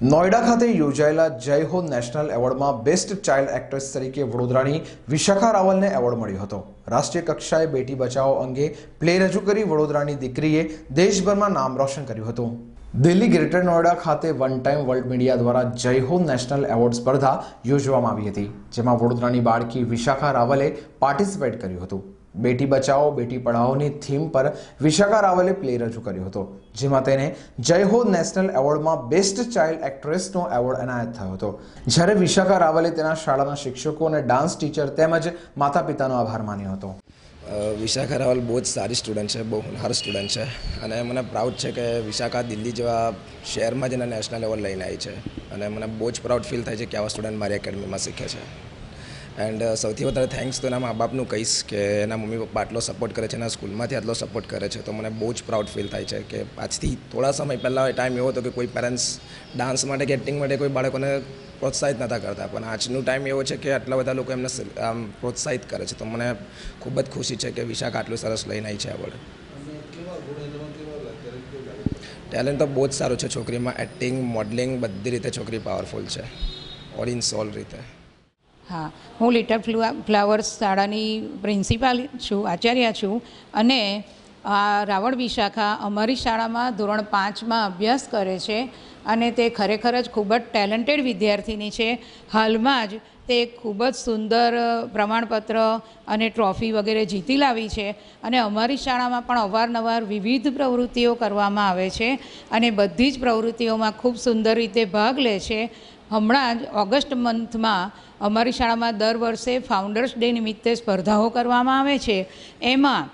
નોઈડા ખાતે યોજાયેલા જય હો નેશનલ એવોર્ડમાં બેસ્ટ ચાઇલ્ડ એક્ટ્રેસ તરીકે વડોદરાની વિશાખા રાવલને એવોર્ડ મળ્યો હતો. રાષ્ટ્રીય કક્ષાએ બેટી બચાવો અંગે પ્લે રજૂ કરી વડોદરાની દીકરીએ દેશભરમાં નામ રોશન કર્યું હતું. દિલ્હી ગ્રેટર નોઈડા ખાતે વન ટાઈમ વર્લ્ડ મીડિયા દ્વારા જય હો નેશનલ એવોર્ડ સ્પર્ધા યોજવામાં આવી હતી, જેમાં વડોદરાની બાળકી વિશાખા રાવલે પાર્ટિસિપેટ કર્યું હતું. બેટી બચાવો બેટી પઢાઓની થીમ પર વિશાખા રાવલે પ્લે રજૂ કર્યો હતો, જેમાં તેને જય હો નેશનલ એવોર્ડમાં બેસ્ટ ચાઇલ્ડ એક્ટ્રેસનો એવોર્ડ એનાયત થયો હતો. જ્યારે વિશાખા રાવલે તેના શાળાના શિક્ષકો અને ડાન્સ ટીચર તેમજ માતા પિતાનો આભાર માન્યો હતો. વિશાખા રાવલ બહુ જ સારી સ્ટુડન્ટ છે, બહુ હોનહાર સ્ટુડન્ટ છે અને મને પ્રાઉડ છે કે વિશાખા દિલ્હી જેવા શહેરમાં જ એને નેશનલ લેવલ લઈને આવી છે અને મને બહુ જ પ્રાઉડ ફીલ થાય છે કે આવા સ્ટુડન્ટ મારી એકેડમીમાં શીખે છે. એન્ડ સૌથી વધારે થેન્ક્સ તો એના મા બાપનું કહીશ કે એના મમ્મી પપ્પા આટલો સપોર્ટ કરે છે, એના સ્કૂલમાંથી આટલો સપોર્ટ કરે છે. તો મને બહુ જ પ્રાઉડ ફીલ થાય છે કે આજથી થોડા સમય પહેલાં ટાઈમ એવો હતો કે કોઈ પેરેન્ટ્સ ડાન્સ માટે કે એક્ટિંગ માટે કોઈ બાળકોને પ્રોત્સાહિત નહોતા કરતા. પણ આજનું ટાઈમ એવો છે કે આટલા બધા લોકો એમને આમ પ્રોત્સાહિત કરે છે. તો મને ખૂબ જ ખુશી છે કે વિશાખ આટલું સરસ લઈને આવી છે આવડે ટેલેન્ટ તો બહુ જ સારું છે છોકરીમાં. એક્ટિંગ મોડલિંગ બધી રીતે છોકરી પાવરફુલ છે. ઓલ ઇન સોલ રીતે. હા હું લિટલ ફ્લુ- ફ્લાવર્સ શાળાની પ્રિન્સિપાલ છું આચાર્ય છું અને આ રાવણ વિશાખા અમારી શાળામાં ધોરણ પાંચમાં અભ્યાસ કરે છે અને તે ખરેખર જ ખૂબ જ ટેલેન્ટેડ વિદ્યાર્થીની છે. હાલમાં જ તે ખૂબ જ સુંદર પ્રમાણપત્ર અને ટ્રોફી વગેરે જીતી લાવી છે અને અમારી શાળામાં પણ અવારનવાર વિવિધ પ્રવૃત્તિઓ કરવામાં આવે છે અને બધી જ પ્રવૃત્તિઓમાં ખૂબ સુંદર રીતે ભાગ લે છે. હમણાં જ ઓગસ્ટ મંથમાં અમારી શાળામાં દર વર્ષે ફાઉન્ડર્સ ડે નિમિત્તે સ્પર્ધાઓ કરવામાં આવે છે. એમાં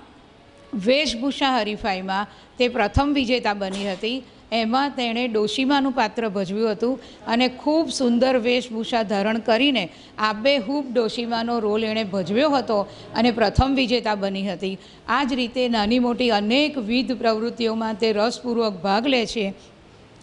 વેશભૂષા હરીફાઈમાં તે પ્રથમ વિજેતા બની હતી. એમાં તેણે ડોશીમાનું પાત્ર ભજવ્યું હતું અને ખૂબ સુંદર વેશભૂષા ધારણ કરીને આબેહૂબ ડોશીમાનો રોલ એણે ભજવ્યો હતો અને પ્રથમ વિજેતા બની હતી. આ જ રીતે નાની મોટી અનેકવિધ પ્રવૃત્તિઓમાં તે રસપૂર્વક ભાગ લે છે.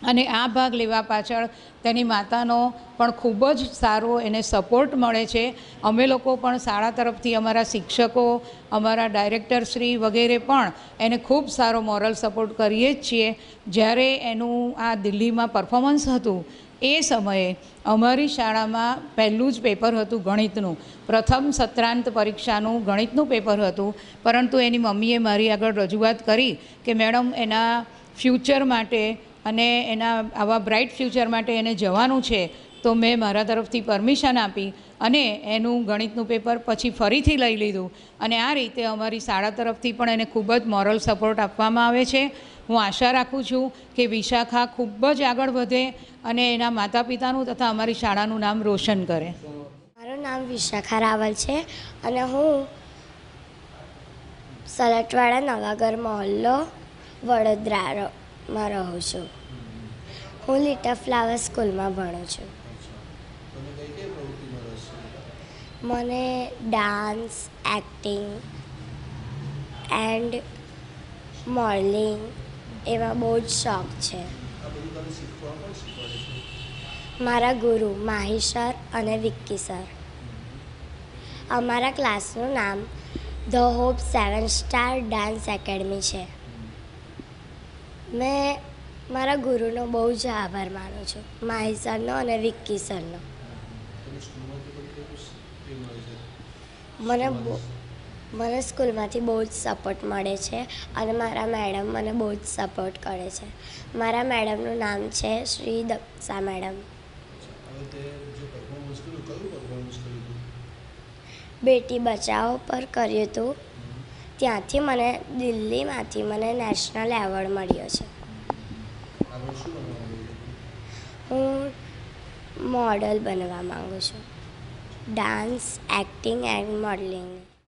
અને આ ભાગ લેવા પાછળ તેની માતાનો પણ ખૂબ જ સારો એને સપોર્ટ મળે છે. અમે લોકો પણ શાળા તરફથી અમારા શિક્ષકો, અમારા ડાયરેક્ટર શ્રી વગેરે પણ એને ખૂબ સારો મોરલ સપોર્ટ કરીએ જ છીએ. જ્યારે એનું આ દિલ્હીમાં પરફોર્મન્સ હતું, એ સમયે અમારી શાળામાં પહેલું જ પેપર હતું ગણિતનું. પ્રથમ સત્રાંત પરીક્ષાનું ગણિતનું પેપર હતું. પરંતુ એની મમ્મીએ મારી આગળ રજૂઆત કરી કે, મેડમ, એના ફ્યુચર માટે અને એના આવા બ્રાઇટ ફ્યુચર માટે એને જવાનું છે, તો મેં મારા તરફથી પરમિશન આપી અને એનું ગણિતનું પેપર પછી ફરીથી લઈ લીધું. અને આ રીતે અમારી શાળા તરફથી પણ એને ખૂબ જ મોરલ સપોર્ટ આપવામાં આવે છે. હું આશા રાખું છું કે વિશાખા ખૂબ જ આગળ વધે અને એના માતા પિતાનું તથા અમારી શાળાનું નામ રોશન કરે. મારું નામ વિશાખા રાવલ છે અને હું સલટવાડા નવાગર મહોલ્લો વડોદરામાં રહું છું. હું લિટલ ફ્લાવર સ્કૂલમાં ભણું છું. મને ડાન્સ, એક્ટિંગ એન્ડ મોડલિંગ એવા બહુ જ શોખ છે. મારા ગુરુ માહી સર અને વિક્કી સર. અમારા ક્લાસનું નામ the hope seven star dance academy છે. મેં મારા ગુરુનો બહુ જ આભાર માનું છું. માહી સરનો અને વિક્કી સરનો. મને મને સ્કૂલમાંથી બહુ જ સપોર્ટ મળે છે અને મારા મેડમ મને બહુ જ સપોર્ટ કરે છે. મારા મેડમનું નામ છે શ્રી દક્ષા મેડમ. બેટી બચાવો પર કર્યું હતું ત્યાંથી મને દિલ્હીમાંથી મને નેશનલ એવોર્ડ મળ્યો છે. હું મોડલ બનવા માંગુ છું. Dance acting and modelling